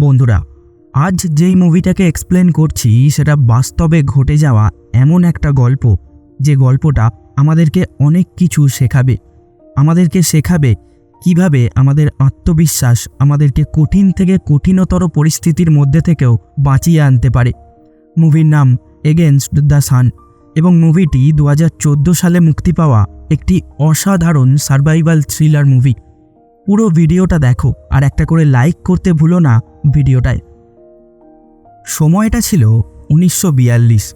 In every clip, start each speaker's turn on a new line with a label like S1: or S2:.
S1: বন্ধুরা, আজ যেই মুভিটাকে এক্সপ্লেন করছি, সেটা বাস্তবে ঘটে যাওয়া এমন একটা গল্প। যে গল্পটা আমাদেরকে অনেক কিছু শেখাবে। আমাদেরকে শেখাবে কীভাবে আমাদের আত্মবিশ্বাস আমাদেরকে কঠিন থেকে কঠিনতর পরিস্থিতির মধ্যে থেকেও বাঁচিয়ে আনতে পারে। মুভির নাম এগেনস্ট দ্য সান এবং মুভিটি দু হাজার চোদ্দ সালে মুক্তি পাওয়া একটি অসাধারণ সার্ভাইভাল থ্রিলার মুভি পুরো ভিডিওটা দেখো আর একটা করে লাইক করতে ভুলো না ভিডিওটায়। সময়টা ছিল উনিশশো বিয়াল্লিশ।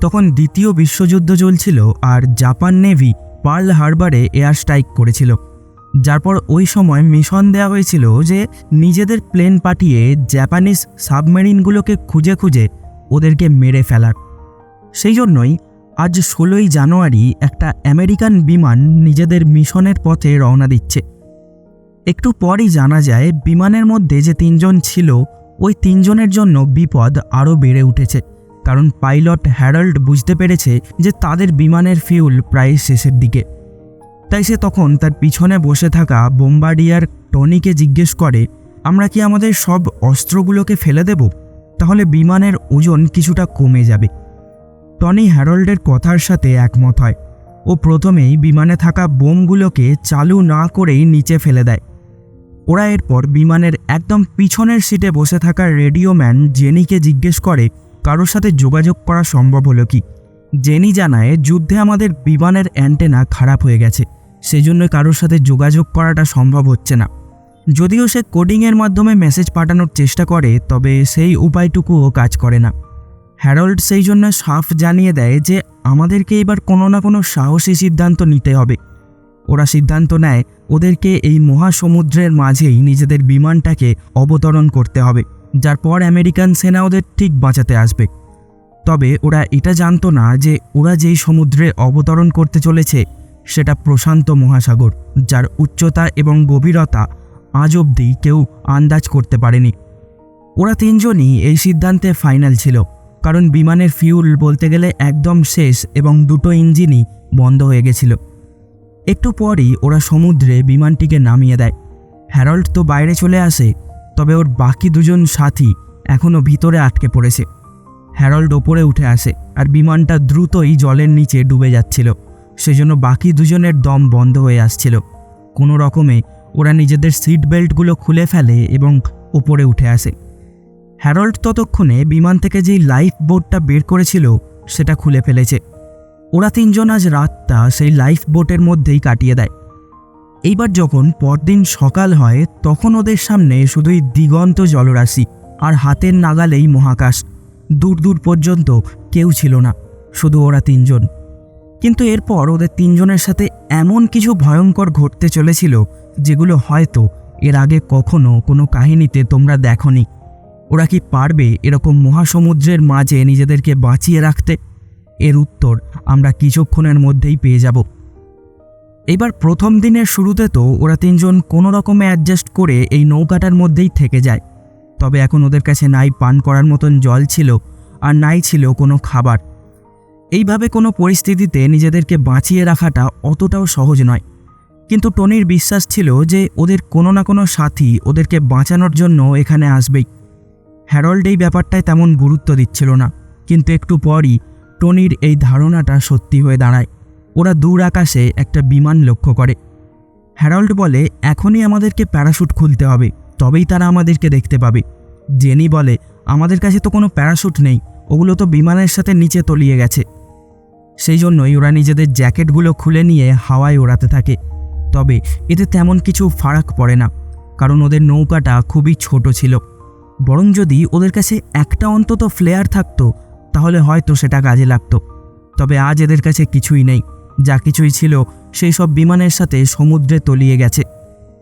S1: তখন দ্বিতীয় বিশ্বযুদ্ধ চলছিল আর জাপান নেভি পার্ল হারবারে এয়ার স্ট্রাইক করেছিল। যার পর ওই সময় মিশন দেওয়া হয়েছিল যে নিজেদের প্লেন পাঠিয়ে জাপানিজ সাবমেরিনগুলোকে খুঁজে খুঁজে ওদেরকে মেরে ফেলার। সেই জন্যই আজ ষোলোই জানুয়ারি একটা আমেরিকান বিমান নিজেদের মিশনের পথে রওনা দিচ্ছে। একটু পরই জানা যায়, বিমানের মধ্যে যে তিনজন ছিল, ওই তিনজনের জন্য বিপদ আরও বেড়ে উঠেছে। কারণ পাইলট হ্যারল্ড বুঝতে পেরেছে যে তাদের বিমানের ফিউল প্রায় শেষের দিকে। তাই সে তখন তার পিছনে বসে থাকা বোম্বার্ডিয়ার টনিকে জিজ্ঞেস করে, আমরা কি আমাদের সব অস্ত্রগুলোকে ফেলে দেব? তাহলে বিমানের ওজন কিছুটা কমে যাবে। টনি হ্যারল্ডের কথার সাথে একমত হয়। ও প্রথমেই বিমানে থাকা বোমগুলোকে চালু না করেই নিচে ফেলে দেয়। ওরা এরপর বিমানের একদম পিছনের সিটে বসে থাকা রেডিও ম্যান জেনিকে জিজ্ঞেস করে, কারোর সাথে যোগাযোগ করা সম্ভব হলো কি? জেনি জানায়, যুদ্ধে আমাদের বিমানের অ্যান্টেনা খারাপ হয়ে গেছে। সেজন্য কারোর সাথে যোগাযোগ করাটা সম্ভব হচ্ছে না। যদিও সে কোডিংয়ের মাধ্যমে মেসেজ পাঠানোর চেষ্টা করে, তবে সেই উপায়টুকুও কাজ করে না। হ্যারল্ড সেই জন্য সাফ জানিয়ে দেয় যে, আমাদেরকে এবার কোনো না কোনো সাহসী সিদ্ধান্ত নিতে হবে। ওরা সিদ্ধান্ত নেয় ওদেরকে এই মহাসমুদ্রের মাঝেই নিজেদের বিমানটাকে অবতরণ করতে হবে, যার পর আমেরিকান সেনা ওদের ঠিক বাঁচাতে আসবে। তবে ওরা এটা জানতো না যে ওরা যেই সমুদ্রে অবতরণ করতে চলেছে, সেটা প্রশান্ত মহাসাগর, যার উচ্চতা এবং গভীরতা আজ অবধি কেউ আন্দাজ করতে পারেনি। ওরা তিনজনই এই সিদ্ধান্তে ফাইনাল ছিল, কারণ বিমানের ফিউল বলতে গেলে একদম শেষ এবং দুটো ইঞ্জিনই বন্ধ হয়ে গেছিল। একটু পরই ওরা সমুদ্রে বিমানটিকে নামিয়ে দেয়। হ্যারল্ড তো বাইরে চলে আসে, তবে ওর বাকি দুজন সাথী এখনও ভিতরে আটকে পড়েছে। হ্যারল্ড ওপরে উঠে আসে আর বিমানটা দ্রুতই জলের নিচে ডুবে যাচ্ছিল। সেজন্য বাকি দুজনের দম বন্ধ হয়ে আসছিল। কোনো রকমে ওরা নিজেদের সিট বেল্টগুলো খুলে ফেলে এবং ওপরে উঠে আসে। হ্যারল্ড ততক্ষণে বিমান থেকে যেই লাইফ বোটটা বের করেছিল, সেটা খুলে ফেলেছে। ওরা তিনজন আজ রাতটা সেই লাইফ বোটের মধ্যেই কাটিয়ে দেয়। এইবার যখন পরদিন সকাল হয়, তখন ওদের সামনে শুধুই দিগন্ত জলরাশি আর হাতের নাগালেই মহাকাশ। দূর দূর পর্যন্ত কেউ ছিল না, শুধু ওরা তিনজন। কিন্তু এরপর ওদের তিনজনের সাথে এমন কিছু ভয়ঙ্কর ঘটতে চলেছিল, যেগুলো হয়তো এর আগে কখনো কোনো কাহিনীতে তোমরা দেখনি। ওরা কি পারবে এরকম মহাসমুদ্রের মাঝে নিজেদেরকে বাঁচিয়ে রাখতে? এর উত্তর আমরা কিছুক্ষণের মধ্যেই পেয়ে যাব। এবার প্রথম দিনের শুরুতে তো ওরা তিনজন কোনো রকমে অ্যাডজাস্ট করে এই নৌকাটার মধ্যেই থেকে যায়। তবে এখন ওদের কাছে নাই পান করার মতন জল ছিল আর নাই ছিল কোনো খাবার। এইভাবে কোনো পরিস্থিতিতে নিজেদেরকে বাঁচিয়ে রাখাটা অতটাও সহজ নয়। কিন্তু টনির বিশ্বাস ছিল যে ওদের কোনো না কোনো সাথী ওদেরকে বাঁচানোর জন্য এখানে আসবেই। হ্যারল্ড এই ব্যাপারটায় তেমন গুরুত্ব দিচ্ছিল না। কিন্তু একটু পরই টনির এই ধারণাটা সত্যি হয়ে দাঁড়ায়। ওরা দূর আকাশে একটা বিমান লক্ষ্য করে। হ্যারল্ড বলে, এখনই আমাদেরকে প্যারাশুট খুলতে হবে, তবেই তারা আমাদেরকে দেখতে পাবে। জেনি বলে, আমাদের কাছে তো কোনো প্যারাশুট নেই, ওগুলো তো বিমানের সাথে নিচে তলিয়ে গেছে। সেই জন্যই ওরা নিজেদের জ্যাকেটগুলো খুলে নিয়ে হাওয়ায় ওড়াতে থাকে। তবে এতে তেমন কিছু ফারাক পড়ে না, কারণ ওদের নৌকাটা খুবই ছোট ছিল। বরং যদি ওদের কাছে একটা অন্তত ফ্লেয়ার থাকতো তাহলে হয়তো সেটা কাজে লাগতো। তবে আজ এদের কাছে কিছুই নেই। যা কিছুই ছিল, সেই সব বিমানের সাথে সমুদ্রে তলিয়ে গেছে।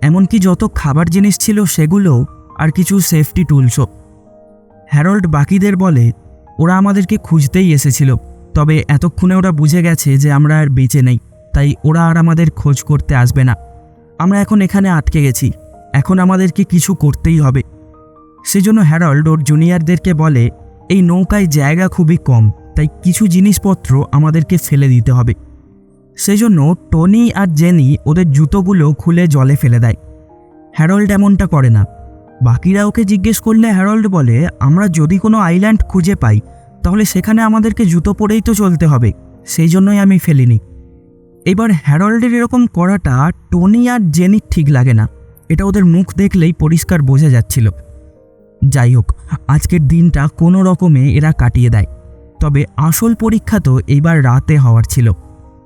S1: এমনকি যত খাবার জিনিস ছিল সেগুলো আর কিছু সেফটি টুলসও হ্যারল্ড বাকিদের বলে, ওরা আমাদেরকে খুঁজতেই এসেছিল। তবে এতক্ষণে ওরা বুঝে গেছে যে আমরা আর বেঁচে নেই। তাই ওরা আর আমাদের খোঁজ করতে আসবে না। আমরা এখন এখানে আটকে গেছি। এখন আমাদেরকে কিছু করতেই হবে। সেজন্য হ্যারল্ড ওর জুনিয়রদেরকে বলে এই নৌকায় জায়গা খুবই কম, তাই কিছু জিনিসপত্র আমাদেরকে ফেলে দিতে হবে। সেজন্য টনি আর জেনি ওদের জুতোগুলো খুলে জলে ফেলে দেয়। হ্যারল্ড এমনটা করে না। বাকিরা ওকে জিজ্ঞেস করলে হ্যারল্ড বলে, আমরা যদি কোনো আইল্যান্ড খুঁজে পাই, তাহলে সেখানে আমাদেরকে জুতো পরেই তো চলতে হবে। সেই জন্যই আমি ফেলিনি। এবার হ্যারল্ডের এরকম করাটা টনি আর জেনির ঠিক লাগে না। এটা ওদের মুখ দেখলেই পরিষ্কার বোঝা যাচ্ছিল। যাই হোক আজকের দিনটা কোনো রকমে এরা কাটিয়ে দেয়। তবে আসল পরীক্ষা তো এইবার রাতে হওয়ার ছিল।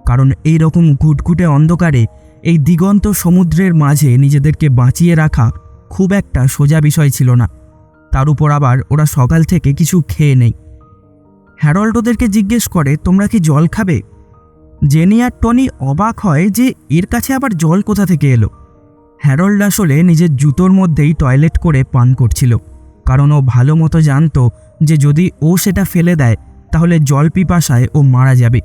S1: কারণ এই রকম ঘুটঘুটে অন্ধকারে এই দিগন্ত সমুদ্রের মাঝে নিজেদেরকে বাঁচিয়ে রাখা খুব একটা সোজা বিষয় ছিল না। তার উপর আবার ওরা সকাল থেকে কিছু খেয়ে নেই। হ্যারল্ড ওদেরকে জিজ্ঞেস করে, তোমরা কি জল খাবে? জেনি আর টনি অবাক হয় যে এর কাছে আবার জল কোথা থেকে এলো। হ্যারল্ড আসলে নিজের জুতোর মধ্যেই টয়লেট করে পান করছিল। কারণ ও ভালো মতো জানতো যে যদি ও সেটা ফেলে দেয়, তাহলে জল পিপাসায় ও মারা যাবে।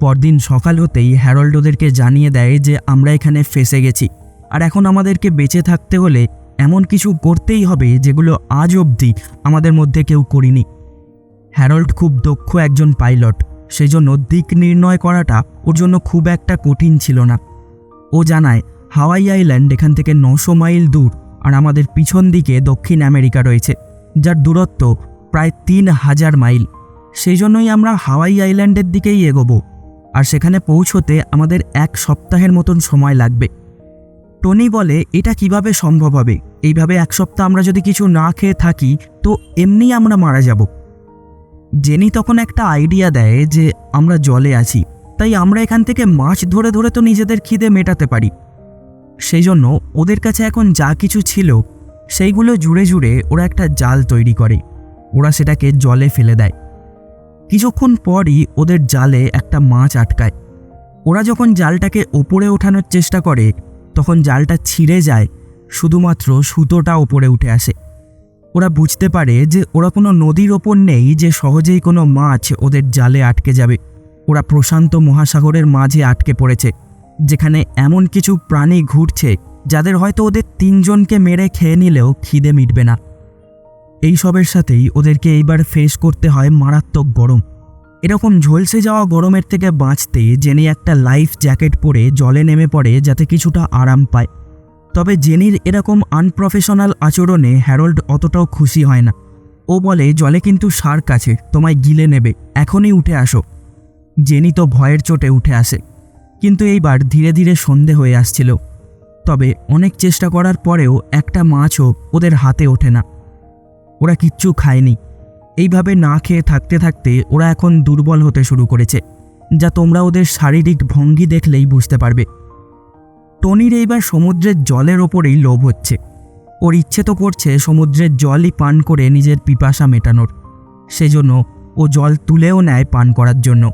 S1: পরদিন সকাল হতেই হ্যারল্ড ওদেরকে জানিয়ে দেয় যে আমরা এখানে ফেসে গেছি। আর এখন আমাদেরকে বেঁচে থাকতে হলে এমন কিছু করতেই হবে যেগুলো আজ অবধি আমাদের মধ্যে কেউ করিনি। হ্যারল্ড খুব দক্ষ একজন পাইলট, সেজন্য দিক নির্ণয় করাটা ওর জন্য খুব একটা কঠিন ছিল না। ও জানায়, হাওয়াই আইল্যান্ড এখান থেকে নশো মাইল দূর। আর আমাদের পিছন দিকে দক্ষিণ আমেরিকা রয়েছে, যার দূরত্ব প্রায় তিন হাজার মাইল। সেই জন্যই আমরা হাওয়াই আইল্যান্ডের দিকেই এগোবো, আর সেখানে পৌঁছতে আমাদের এক সপ্তাহের মতন সময় লাগবে। টনি বলে, এটা কীভাবে সম্ভব হবে? এইভাবে এক সপ্তাহ আমরা যদি কিছু না খেয়ে থাকি, তো এমনি আমরা মারা যাব। জেনি তখন একটা আইডিয়া দেয় যে আমরা জলে আছি, তাই আমরা এখান থেকে মাছ ধরে ধরে তো নিজেদের খিদে মেটাতে পারি। সেই জন্য ওদের কাছে এখন যা কিছু ছিল, সেইগুলো জুড়ে জুড়ে ওরা একটা জাল তৈরি করে। ওরা সেটাকে জলে ফেলে দেয়। কিছুক্ষণ পরই ওদের জালে একটা মাছ আটকায়। ওরা যখন জালটাকে ওপরে ওঠানোর চেষ্টা করে, তখন জালটা ছিঁড়ে যায়, শুধুমাত্র সুতোটা ওপরে উঠে আসে। ওরা বুঝতে পারে যে ওরা কোনো নদীর ওপর নেই যে সহজেই কোনো মাছ ওদের জালে আটকে যাবে। ওরা প্রশান্ত মহাসাগরের মাঝে আটকে পড়েছে। যেখানে এমন কিছু প্রাণী ঘুরছে যাদের হয়তো ওদের তিনজনকে মেরে খেয়ে নিলেও খিদে মিটবে না। এই সবের সাথেই ওদেরকে এইবার ফেস করতে হয় মারাত্মক গরম। এরকম ঝলসে যাওয়া গরমের থেকে বাঁচতে জেনি একটা লাইফ জ্যাকেট পরে জলে নেমে পড়ে যাতে কিছুটা আরাম পায়। তবে জেনির এরকম আনপ্রফেশনাল আচরণে হ্যারল্ড অতটাও খুশি হয় না। ও বলে, জলে কিন্তু শার্ক আছে, তোমায় গিলে নেবে, এখনই উঠে আসো। জেনি তো ভয়ের চোটে উঠে আসে। কিন্তু এইবার ধীরে ধীরে সন্ধে হয়ে আসছিল। তবে অনেক চেষ্টা করার পরেও একটা মাছও ওদের হাতে ওঠে না। ওরা কিচ্ছু খায়নি। এইভাবে না খেয়ে থাকতে থাকতে ওরা এখন দুর্বল হতে শুরু করেছে, যা তোমরা ওদের শারীরিক ভঙ্গি দেখলেই বুঝতে পারবে। টনির এইবার সমুদ্রের জলের ওপরেই লোভ হচ্ছে। ওর ইচ্ছে তো করছে সমুদ্রের জলই পান করে নিজের পিপাসা মেটানোর। সেজন্য ও জল তুলেও নেয় পান করার জন্য।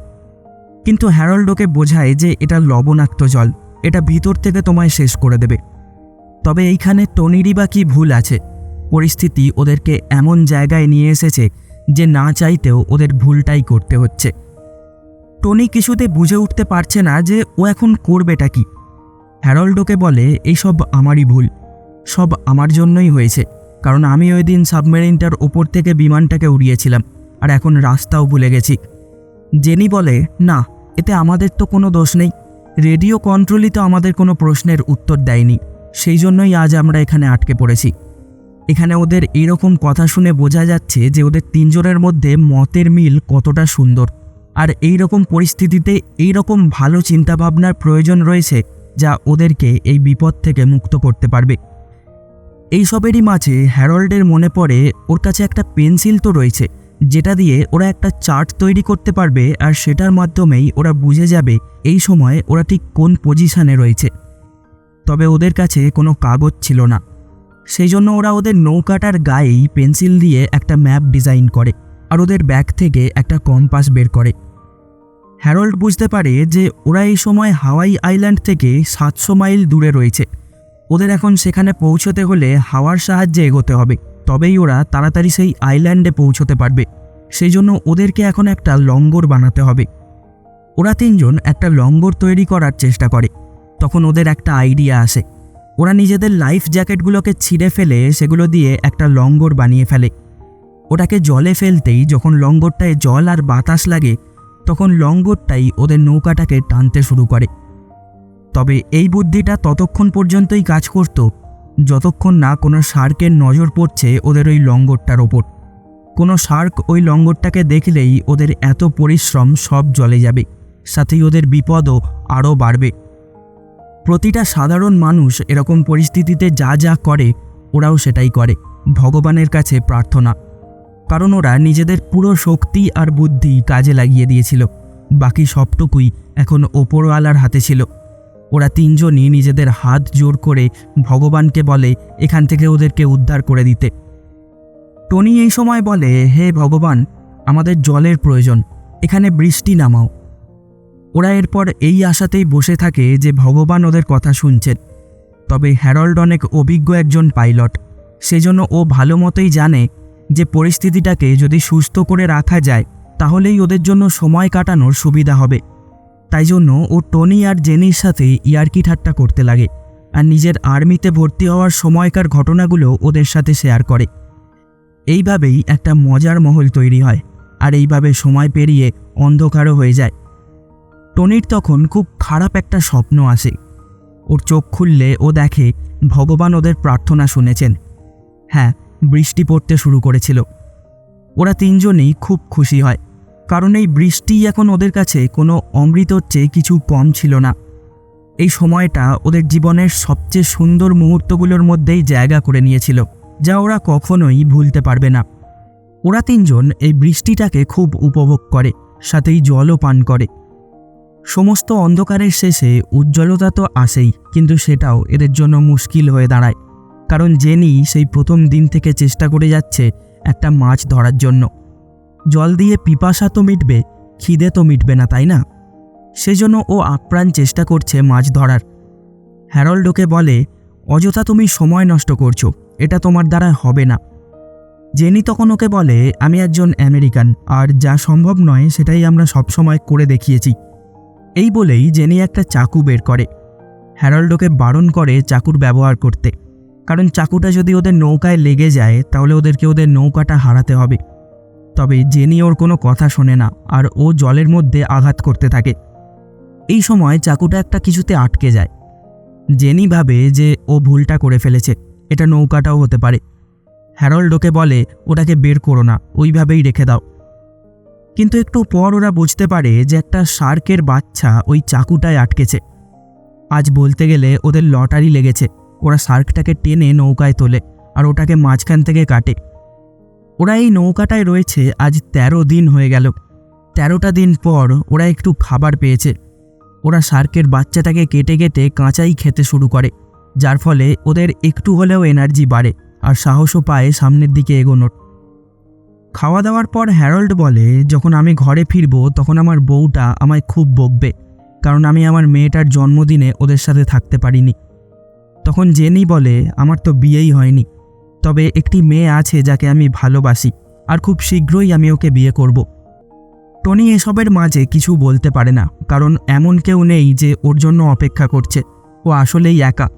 S1: কিন্তু হ্যারল্ড ওকে বোঝায় যে এটা লবণাক্ত জল। এটা ভিতর থেকে তোমায় শেষ করে দেবে। তবে এইখানে টনিরই বা কি ভুল আছে? পরিস্থিতি ওদেরকে এমন জায়গায় নিয়ে এসেছে যে না চাইতেও ওদের ভুলটাই করতে হচ্ছে। টনি কিছুতে বুঝে উঠতে পারছে না যে ও এখন করবেটা কি। হ্যারল্ডোকে বলে, এইসব আমারই ভুল। সব আমার জন্যই হয়েছে। কারণ আমি ওই দিন সাবমেরিনটার ওপর থেকে বিমানটাকে উড়িয়েছিলাম। আর এখন রাস্তাও ভুলে গেছি। জেনি বলে, না, এতে আমাদের তো কোনো দোষ নেই। রেডিও কন্ট্রোলই তো আমাদের কোনো প্রশ্নের উত্তর দেয়নি। সেই জন্যই আজ আমরা এখানে আটকে পড়েছি। এখানে ওদের এরকম কথা শুনে বোঝা যাচ্ছে যে ওদের তিনজনের মধ্যে মতের মিল কতটা সুন্দর। আর এই রকম পরিস্থিতিতে এই রকম ভালো চিন্তাভাবনার প্রয়োজন রয়েছে যা ওদেরকে এই বিপদ থেকে মুক্ত করতে পারবে। এই সবেরই মাঝে হ্যারল্ডের মনে পড়ে, ওর কাছে একটা পেন্সিল তো রয়েছে। যেটা দিয়ে ওরা একটা চার্ট তৈরি করতে পারবে আর সেটার মাধ্যমেই ওরা বুঝে যাবে এই সময় ওরা ঠিক কোন পজিশানে রয়েছে। তবে ওদের কাছে কোনো কাগজ ছিল না। সেই জন্য ওরা ওদের নৌকাটার গায়েই পেন্সিল দিয়ে একটা ম্যাপ ডিজাইন করে আর ওদের ব্যাগ থেকে একটা কম্পাস বের করে। হ্যারল্ড বুঝতে পারে যে ওরা এই সময় হাওয়াই আইল্যান্ড থেকে সাতশো মাইল দূরে রয়েছে। ওদের এখন সেখানে পৌঁছতে হলে হাওয়ার সাহায্যে এগোতে হবে। তবেই ওরা তাড়াতাড়ি সেই আইল্যান্ডে পৌঁছতে পারবে। সেই জন্য ওদেরকে এখন একটা লঙ্গর বানাতে হবে। ওরা তিনজন একটা লঙ্গর তৈরি করার চেষ্টা করে। তখন ওদের একটা আইডিয়া আসে। ওরা নিজেদের লাইফ জ্যাকেটগুলোকে ছিঁড়ে ফেলে সেগুলো দিয়ে একটা লঙ্গর বানিয়ে ফেলে। ওটাকে জলে ফেলতেই যখন লঙ্গরটায় জল আর বাতাস লাগে, তখন লঙ্গরটাই ওদের নৌকাটাকে টানতে শুরু করে। তবে এই বুদ্ধিটা ততক্ষণ পর্যন্তই কাজ করত যতক্ষণ না কোনো শার্কের নজর পড়ছে ওদের ওই লঙ্গরটার ওপর। কোনো শার্ক ওই লঙ্গরটাকে দেখলেই ওদের এত পরিশ্রম সব জলে যাবে, সাথেই ওদের বিপদও আরও বাড়বে। প্রতিটা সাধারণ মানুষ এরকম পরিস্থিতিতে যা যা করে, ওরাও সেটাই করে, ভগবানের কাছে প্রার্থনা। কারণ ওরা নিজেদের পুরো শক্তি আর বুদ্ধি কাজে লাগিয়ে দিয়েছিল, বাকি সবটুকুই এখন ওপরওয়ালার হাতে ছিল। ওরা তিনজনই নিজেদের হাত জোর করে ভগবানকে বলে, এখান থেকে ওদেরকে উদ্ধার করে দিতে। টনি এই সময় বলে, হে ভগবান, আমাদের জলের প্রয়োজন, এখানে বৃষ্টি নামাও। ওরা এরপর এই আশাতেই বসে থাকে যে ভগবান ওদের কথা শুনছেন। তবে হ্যারল্ড অনেক অভিজ্ঞ একজন পাইলট। সেজন্য ও ভালো মতোই জানে যে পরিস্থিতিটাকে যদি সুস্থ করে রাখা যায়, তাহলেই ওদের জন্য সময় কাটানোর সুবিধা হবে। তাই জন্য ও টনি আর জেনির সাথে ইয়ার্কি ঠাট্টা করতে লাগে আর নিজের আর্মিতে ভর্তি হওয়ার সময়কার ঘটনাগুলো ওদের সাথে শেয়ার করে। এইভাবেই একটা মজার মহল তৈরি হয় আর এইভাবে সময় পেরিয়ে অন্ধকারও হয়ে যায়। টনির তখন খুব খারাপ একটা স্বপ্ন আসে। ওর চোখ খুললে ও দেখে ভগবান ওদের প্রার্থনা শুনেছেন। হ্যাঁ বৃষ্টি পড়তে শুরু করেছিল। ওরা তিনজনেই খুব খুশি হয়। কারণ এই বৃষ্টি এখন ওদের কাছে কোনো অমৃতর চেয়ে কিছু কম ছিল না। এই সময়টা ওদের জীবনের সবচেয়ে সুন্দর মুহূর্তগুলোর মধ্যেই জায়গা করে নিয়েছিল, যা ওরা কখনোই ভুলতে পারবে না। ওরা তিনজন এই বৃষ্টিটাকে খুব উপভোগ করে, সাথেই জলও পান করে। সমস্ত অন্ধকারের শেষে উজ্জ্বলতা তো আসেই, কিন্তু সেটাও এদের জন্য মুশকিল হয়ে দাঁড়ায়, কারণ জেনি সেই প্রথম দিন থেকে চেষ্টা করে যাচ্ছে একটা মাছ ধরার জন্য। জল দিয়ে পিপাসা তো মিটবে, খিদে তো মিটবে না, তাই না? সেজন্য ও আপ্রাণ চেষ্টা করছে মাছ ধরার। হ্যারল্ড ওকে বলে, অযথা তুমি সময় নষ্ট করছ, এটা তোমার দ্বারা হবে না। জেনি তখন ওকে বলে, আমি একজন আমেরিকান, আর যা সম্ভব নয় সেটাই আমরা সবসময় করে দেখিয়েছি। এই বলেই জেনি একটা চাকু বের করে। হ্যারল্ড ওকে বারণ করে চাকুর ব্যবহার করতে, কারণ চাকুটা যদি ওদের নৌকায় লেগে যায়, তাহলে ওদেরকে ওদের নৌকাটা হারাতে হবে। তবে জেনি ওর কোনো কথা শোনে না আর ও জলের মধ্যে আঘাত করতে থাকে। এই সময় চাকুটা একটা কিছুতে আটকে যায়। জেনি ভাবে যে ও ভুলটা করে ফেলেছে, এটা নৌকাটাও হতে পারে। হ্যারল্ড ওকে বলে, ওটাকে বের করো না, ওইভাবেই রেখে দাও। কিন্তু একটু পর ওরা বুঝতে পারে যে একটা শার্কের বাচ্চা ওই চাকুটায় আটকেছে। আজ বলতে গেলে ওদের লটারি লেগেছে। ওরা শার্কটাকে টেনে নৌকায় তোলে আর ওটাকে মাঝখান থেকে কাটে। ওরা এই নৌকাটায় রয়েছে, আজ ১৩ দিন হয়ে গেল। তেরোটা দিন পর ওরা একটু খাবার পেয়েছে। ওরা শার্কের বাচ্চাটাকে কেটে কেটে কাঁচাই খেতে শুরু করে, যার ফলে ওদের একটু হলেও এনার্জি বাড়ে আর সাহসও পায় সামনের দিকে এগোনোর। খাওয়া দাওয়ার পর হ্যারল্ড বলে, যখন আমি ঘরে ফিরব, তখন আমার বউটা আমায় খুব বকবে, কারণ আমি আমার মেয়েটার জন্মদিনে ওদের সাথে থাকতে পারিনি। তখন জেনি বলে, আমার তো বিয়েই হয়নি। তবে একটি মেয়ে আছে যাকে আমি ভালোবাসি, আর খুব শীঘ্রই আমি ওকে বিয়ে করব। টনি এসবের মাঝে কিছু বলতে পারে না, কারণ এমন কেউ নেই যে ওর জন্য অপেক্ষা করছে। ও আসলেই একা।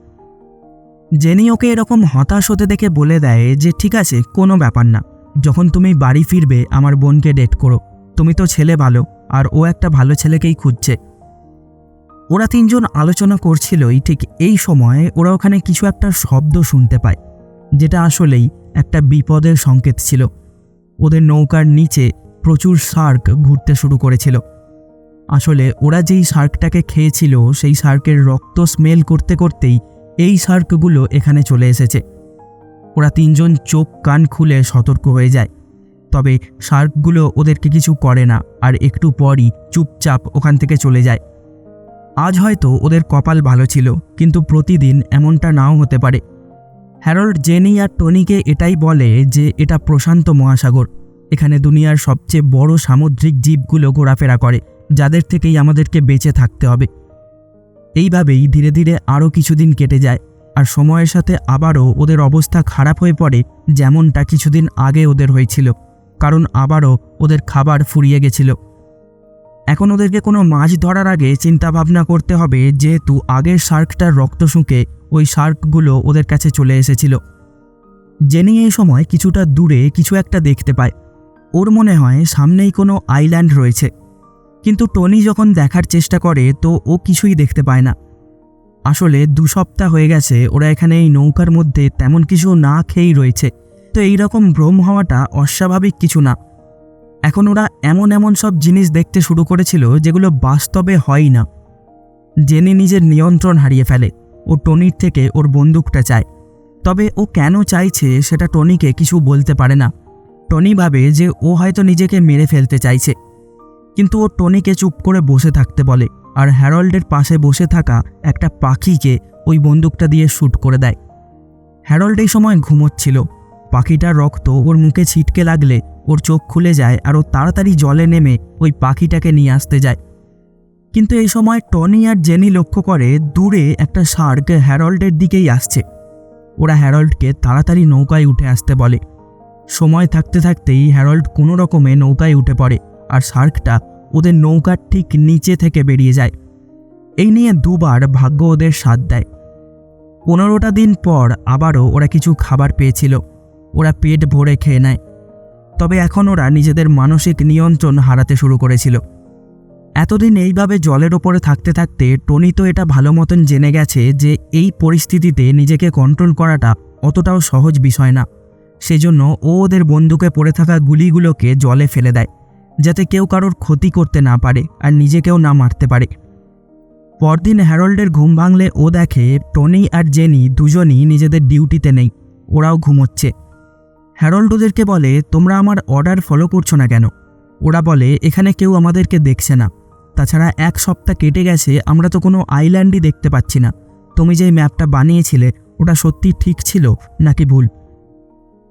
S1: জেনি ওকে এরকম হতাশ হতে দেখে বলে দেয় যে, ঠিক আছে, কোনো ব্যাপার না। যখন তুমি বাড়ি ফিরবে, আমার বোনকে ডেট করো। তুমি তো ছেলে ভালো, আর ও একটা ভালো ছেলেকেই খুঁজছে। ওরা তিনজন আলোচনা করছিলই, ঠিক এই সময় ওরা ওখানে কিছু একটা শব্দ শুনতে পায়। যেটা আসলেই একটা বিপদের সংকেত ছিল। ওদের নৌকার নিচে প্রচুর শার্ক ঘুরতে শুরু করেছিল। আসলে ওরা যেই শার্কটাকে খেয়েছিল, সেই শার্কের রক্ত স্মেল করতে করতেই এই শার্কগুলো এখানে চলে এসেছে। ওরা তিনজন চোখ কান খুলে সতর্ক হয়ে যায়। তবে শার্কগুলো ওদেরকে কিছু করে না আর একটু পরই চুপচাপ ওখান থেকে চলে যায়। আজ হয়তো ওদের কপাল ভালো ছিল, কিন্তু প্রতিদিন এমনটা নাও হতে পারে। হ্যারল্ড জেনি আর টনিকে এটাই বলে যে এটা প্রশান্ত মহাসাগর। এখানে দুনিয়ার সবচেয়ে বড় সামুদ্রিক জীবগুলো ঘোরাফেরা করে, যাদের থেকেই আমাদেরকে বেঁচে থাকতে হবে। এইভাবেই ধীরে ধীরে আরও কিছুদিন কেটে যায়, আর সময়ের সাথে আবারও ওদের অবস্থা খারাপ হয়ে পড়ে যেমনটা কিছুদিন আগে ওদের হয়েছিল, কারণ আবারও ওদের খাবার ফুরিয়ে গেছিল। এখন ওদেরকে কোনো মাছ ধরার আগে চিন্তা ভাবনা করতে হবে যেহেতু আগের শার্কটার রক্ত শুঁকে ওই শার্কগুলো ওদের কাছে চলে এসেছিল। জেনি এই সময় কিছুটা দূরে কিছু একটা দেখতে পায়। ওর মনে হয় সামনেই কোনো আইল্যান্ড রয়েছে। কিন্তু টনি যখন দেখার চেষ্টা করে তো ও কিছুই দেখতে পায় না। আসলে দু সপ্তাহ হয়ে গেছে, ওরা এখানে এই নৌকার মধ্যে তেমন কিছু না খেয়েই রয়েছে। তো এই রকম ভ্রম হওয়াটা অস্বাভাবিক কিছু না। এখন ওরা এমন এমন সব জিনিস দেখতে শুরু করেছিল যেগুলো বাস্তবে হয় না। জেনে নিজের নিয়ন্ত্রণ হারিয়ে ফেলে। ও টনির থেকে ওর বন্দুকটা চায়। তবে ও কেন চাইছে সেটা টনিকে কিছু বলতে পারে না। টনি ভাবে যে ও হয়তো নিজেকে মেরে ফেলতে চাইছে। কিন্তু ও টনিকে চুপ করে বসে থাকতে বলে আর হ্যারল্ডের পাশে বসে থাকা একটা পাখিকে ওই বন্দুকটা দিয়ে শ্যুট করে দেয়। হ্যারল্ড এই সময় ঘুমোচ্ছিল। পাখিটার রক্ত ওর মুখে ছিটকে লাগলে ওর চোখ খুলে যায় আর ও তাড়াতাড়ি জলে নেমে ওই পাখিটাকে নিয়ে আসতে যায়। কিন্তু এই সময় টনি আর জেনি লক্ষ্য করে দূরে একটা শার্ক হ্যারল্ডের দিকেই আসছে। ওরা হ্যারল্ডকে তাড়াতাড়ি নৌকায় উঠে আসতে বলে। সময় থাকতে থাকতেই হ্যারল্ড কোনো রকমে নৌকায় উঠে পড়ে আর শার্কটা ওদের নৌকার ঠিক নিচে থেকে বেরিয়ে যায়। এই নিয়ে দুবার ভাগ্য ওদের সাথ দেয়। পনেরোটা দিন পর আবারও ওরা কিছু খাবার পেয়েছিল। ওরা পেট ভরে খেয়ে নেয়। তবে এখন ওরা নিজেদের মানসিক নিয়ন্ত্রণ হারাতে শুরু করেছিল। এতদিন এইভাবে জলের ওপরে থাকতে থাকতে টনি তো এটা ভালো মতন জেনে গেছে যে এই পরিস্থিতিতে নিজেকে কন্ট্রোল করাটা অতটাও সহজ বিষয় না। সেজন্য ও ওদের বন্দুকে পড়ে থাকা গুলিগুলোকে জলে ফেলে দেয়, যাতে কেউ কারোর ক্ষতি করতে না পারে আর নিজেকেও না মারতে পারে। পরদিন হ্যারল্ডের ঘুম ভাঙলে ও দেখে টনি আর জেনি দুজনই নিজেদের ডিউটিতে নেই, ওরাও ঘুমোচ্ছে। হ্যারল্ড ওদেরকে বলে, তোমরা আমার অর্ডার ফলো করছ না কেন? ওরা বলে, এখানে কেউ আমাদেরকে দেখছে না। তাছাড়া এক সপ্তাহ কেটে গেছে, আমরা তো কোনো আইল্যান্ডই দেখতে পাচ্ছি না। তুমি যেই ম্যাপটা বানিয়েছিলে, ওটা সত্যি ঠিক ছিল নাকি ভুল?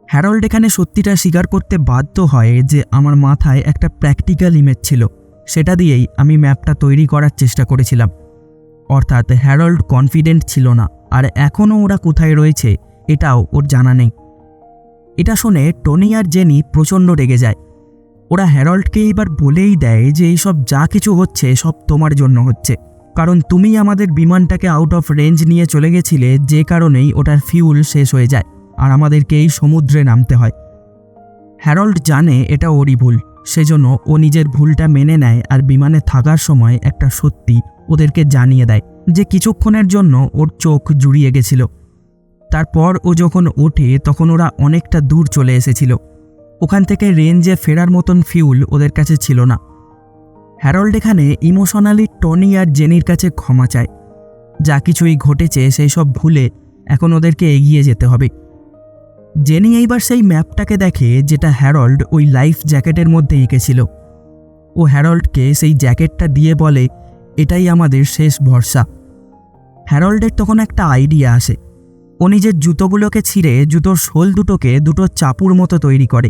S1: হ্যারল্ড এখানে সত্যিটা স্বীকার করতে বাধ্য হয় যে, আমার মাথায় একটা প্র্যাকটিক্যাল ইমেজ ছিল। সেটা দিয়েই আমি ম্যাপটা তৈরি করার চেষ্টা করেছিলাম। অর্থাৎ হ্যারল্ড কনফিডেন্ট ছিল না। আর এখনও ওরা কোথায় রয়েছে, এটাও ওর জানা নেই। এটা শুনে টনি আর জেনি প্রচণ্ড রেগে যায়। ওরা হ্যারল্ডকে এবার বলেই দেয় যে এইসব যা কিছু হচ্ছে সব তোমার জন্য হচ্ছে। কারণ তুমি আমাদের বিমানটাকে আউট অফ রেঞ্জ নিয়ে চলে গেছিলে যে কারণেই ওটার ফিউল শেষ হয়ে যায় আর আমাদেরকে এই সমুদ্রে নামতে হয়। হ্যারল্ড জানে এটা ওরই ভুল, সেজন্য ও নিজের ভুলটা মেনে নেয় আর বিমানে থাকার সময় একটা সত্যি ওদেরকে জানিয়ে দেয় যে কিছুক্ষণের জন্য ওর চোখ জুড়িয়ে গেছিল। তারপর ও যখন ওঠে, তখন ওরা অনেকটা দূর চলে এসেছিল। ওখান থেকে রেঞ্জে ফেরার মতন ফিউল ওদের কাছে ছিল না। হ্যারল্ড এখানে ইমোশনালি টনি আর জেনির কাছে ক্ষমা চায়। যা কিছুই ঘটেছে, সেই সব ভুলে এখন ওদেরকে এগিয়ে যেতে হবে। জেনি এইবার সেই ম্যাপটাকে দেখে যেটা হ্যারল্ড ওই লাইফ জ্যাকেটের মধ্যে এঁকেছিল। ও হ্যারল্ডকে সেই জ্যাকেটটা দিয়ে বলে, এটাই আমাদের শেষ ভরসা। হ্যারল্ডের তখন একটা আইডিয়া আসে। ও নিজের জুতোগুলোকে ছিঁড়ে জুতোর শোল দুটোকে দুটো চাপুর মতো তৈরি করে,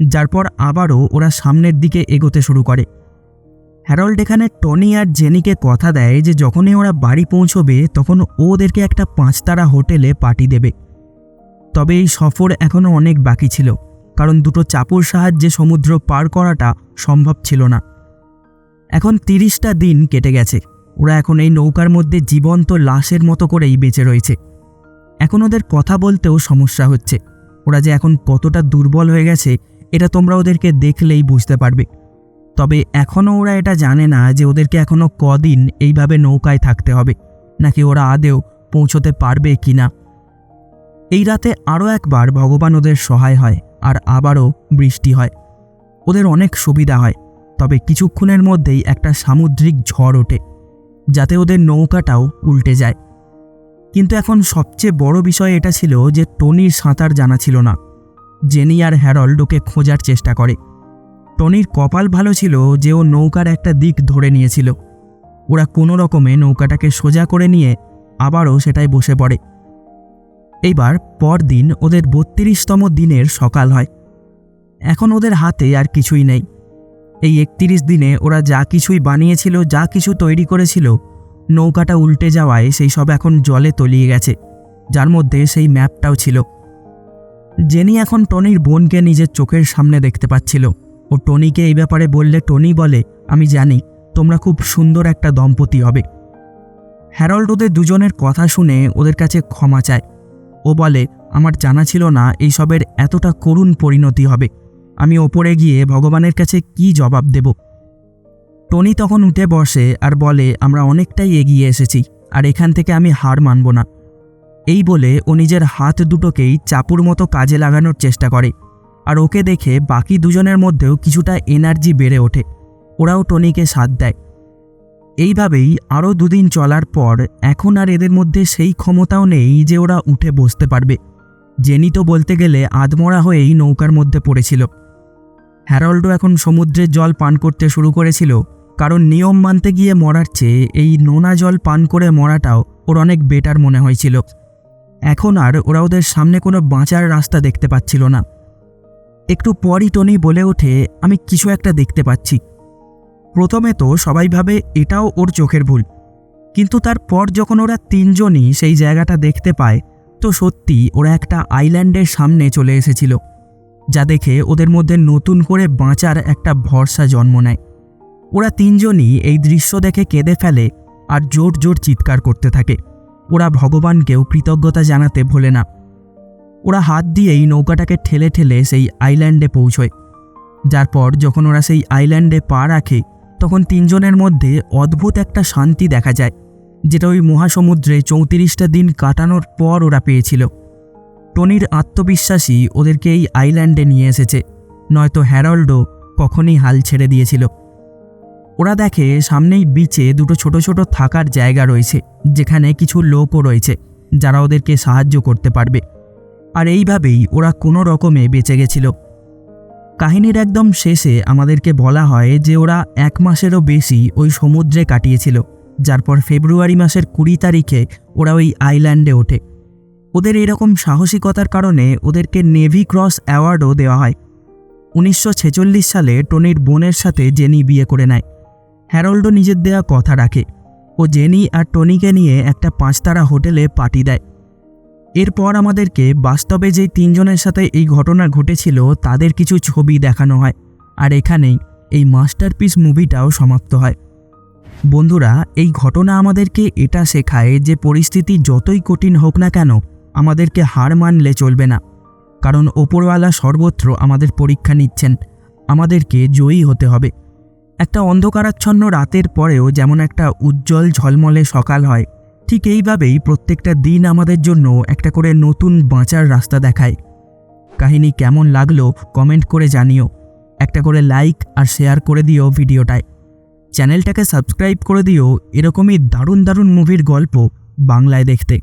S1: যার পর আবারও ওরা সামনের দিকে এগোতে শুরু করে। হ্যারল্ড এখানে টনি আর জেনিকে কথা দেয় যে যখনই ওরা বাড়ি পৌঁছবে তখন ওদেরকে একটা পাঁচতারা হোটেলে পার্টি দেবে। তবে এই সফর এখনও অনেক বাকি ছিল, কারণ দুটো চাপুর সাহায্যে সমুদ্র পার করাটা সম্ভব ছিল না। এখন তিরিশটা দিন কেটে গেছে, ওরা এখন এই নৌকার মধ্যে জীবন্ত লাশের মতো করেই বেঁচে রয়েছে। এখন ওদের কথা বলতেও সমস্যা হচ্ছে। ওরা যে এখন কতটা দুর্বল হয়ে গেছে, এটা তোমরা ওদেরকে দেখলেই বুঝতে পারবে। তবে এখনও ওরা এটা জানে না যে ওদেরকে এখনও কদিন এইভাবে নৌকায় থাকতে হবে, নাকি ওরা আদেও পৌঁছতে পারবে কি না এই রাতে আরও একবার ভগবান ওদের সহায় হয় আর আবারও বৃষ্টি হয়। ওদের অনেক সুবিধা হয়, তবে কিছুক্ষণের মধ্যেই একটা সামুদ্রিক ঝড় ওঠে, যাতে ওদের নৌকাটাও উল্টে যায়। কিন্তু এখন সবচেয়ে বড় বিষয় এটা ছিল যে টনির সাঁতার জানা ছিল না। জেনি আর হ্যারল্ড ওকে খোঁজার চেষ্টা করে। টনির কপাল ভালো ছিল যে ও নৌকার একটা দিক ধরে নিয়েছিল। ওরা কোনো রকমে নৌকাটাকে সোজা করে নিয়ে আবারও সেটাই বসে পড়ে। এইবার পরদিন ওদের বত্রিশতম দিনের সকাল হয়। এখন ওদের হাতে আর কিছুই নেই। এই একত্রিশ দিনে ওরা যা কিছুই বানিয়েছিল, যা কিছু তৈরি করেছিল নৌকাটা উল্টে যাওয়ায় সেই সব এখন জলে তলিয়ে গেছে। যার মধ্যে সেই ম্যাপটাও ছিল। জেনি এখন টনির বোনকে নিজের চোখের সামনে দেখতে পাচ্ছিল। ও টনিকে এই ব্যাপারে বললে, টনি বলে, আমি জানি তোমরা খুব সুন্দর একটা দম্পতি হবে। হ্যারল্ড ওদের দুজনের কথা শুনে ওদের কাছে ক্ষমা চায়। ও বলে, আমার জানা ছিল না এইসবের এতটা করুণ পরিণতি হবে। আমি ওপরে গিয়ে ভগবানের কাছে কি জবাব দেব? টনি তখন উঠে বসে আর বলে, আমরা অনেকটাই এগিয়ে এসেছি, আর এখান থেকে আমি হার মানব না। এই বলে ও নিজের হাত দুটোকেই চাপুর মতো কাজে লাগানোর চেষ্টা করে, আর ওকে দেখে বাকি দুজনের মধ্যেও কিছুটা এনার্জি বেড়ে ওঠে। ওরাও টনিকে সাথ দেয়। এইভাবেই আরও দুদিন চলার পর এখন আর এদের মধ্যে সেই ক্ষমতাও নেই যে ওরা উঠে বসতে পারবে। জেনি তো বলতে গেলে আধমরা হয়েই নৌকার মধ্যে পড়েছিল। হ্যারল্ডও এখন সমুদ্রের জল পান করতে শুরু করেছিল। কারণ নিয়ম মানতে গিয়ে মরার চেয়ে এই নোনা জল পান করে মরাটাও ওর অনেক বেটার মনে হয়েছিল। এখন আর ওরা ওদের সামনে কোনো বাঁচার রাস্তা দেখতে পাচ্ছিল না। একটু পরই টনি বলে ওঠে, আমি কিছু একটা দেখতে পাচ্ছি। প্রথমে তো সবাই ভাবে এটাও ওর চোখের ভুল। কিন্তু তারপর যখন ওরা তিনজনই সেই জায়গাটা দেখতে পায়, তো সত্যি ওরা একটা আইল্যান্ডের সামনে চলে এসেছিল, যা দেখে ওদের মধ্যে নতুন করে বাঁচার একটা ভরসা জন্ম নেয়। ওরা তিনজনই এই দৃশ্য দেখে কেঁদে ফেলে আর জোর জোর চিৎকার করতে থাকে। ওরা ভগবানকেও কৃতজ্ঞতা জানাতে ভোলে না। ওরা হাত দিয়েই নৌকাটাকে ঠেলে ঠেলে সেই আইল্যান্ডে পৌঁছয়। যার পর যখন ওরা সেই আইল্যান্ডে পা রাখে, তখন তিনজনের মধ্যে অদ্ভুত একটা শান্তি দেখা যায়, যেটা ওই মহাসমুদ্রে চৌত্রিশটা দিন কাটানোর পর ওরা পেয়েছিল। টনির আত্মবিশ্বাসী ওদেরকে এই আইল্যান্ডে নিয়ে এসেছে, নয়তো হ্যারল্ডও কখনই হাল ছেড়ে দিয়েছিল। ওরা দেখে সামনেই বিচে দুটো ছোট ছোট থাকার জায়গা রয়েছে, যেখানে কিছু লোকও রয়েছে, যারা ওদেরকে সাহায্য করতে পারবে। আর এইভাবেই ওরা কোনো রকমে বেঁচে গেছিল। কাহিনীর একদম শেষে আমাদেরকে বলা হয় যে ওরা এক মাসেরও বেশি ওই সমুদ্রে কাটিয়েছিল, যার পর ফেব্রুয়ারি মাসের কুড়ি তারিখে ওরা ওই আইল্যান্ডে ওঠে। ওদের এরকম সাহসিকতার কারণে ওদেরকে নেভি ক্রস অ্যাওয়ার্ডও দেওয়া হয়। উনিশশো ছেচল্লিশ সালে টনির বোনের সাথে জেনি বিয়ে করে নেয়। হ্যারল্ডও নিজের দেয়া কথা রাখে ও জেনি আর টনিকে নিয়ে একটা পাঁচতারা হোটেলে পার্টি দেয়। এরপর আমাদেরকে বাস্তবে যেই তিনজনের সাথে এই ঘটনা ঘটেছিল তাদের কিছু ছবি দেখানো হয় আর এখানেই এই মাস্টারপিস মুভিটাও সমাপ্ত হয়। বন্ধুরা, এই ঘটনা আমাদেরকে এটা শেখায় যে পরিস্থিতি যতই কঠিন হোক না কেন আমাদেরকে হার মানলে চলবে না। কারণ ওপরওয়ালা সর্বত্র আমাদের পরীক্ষা নিচ্ছেন, আমাদেরকে জয়ী হতে হবে। একটা অন্ধকারাচ্ছন্ন রাতের পরেও যেমন একটা উজ্জ্বল ঝলমলে সকাল হয়, ঠিক এইভাবেই প্রত্যেকটা দিন আমাদের জন্য একটা করে নতুন বাঁচার রাস্তা দেখায়। কাহিনী কেমন লাগল কমেন্ট করে জানিও। একটা করে লাইক আর শেয়ার করে দিও ভিডিওটায়। চ্যানেলটাকে সাবস্ক্রাইব করে দিও, এরকমই দারুণ দারুণ মুভির গল্প বাংলায় দেখতে।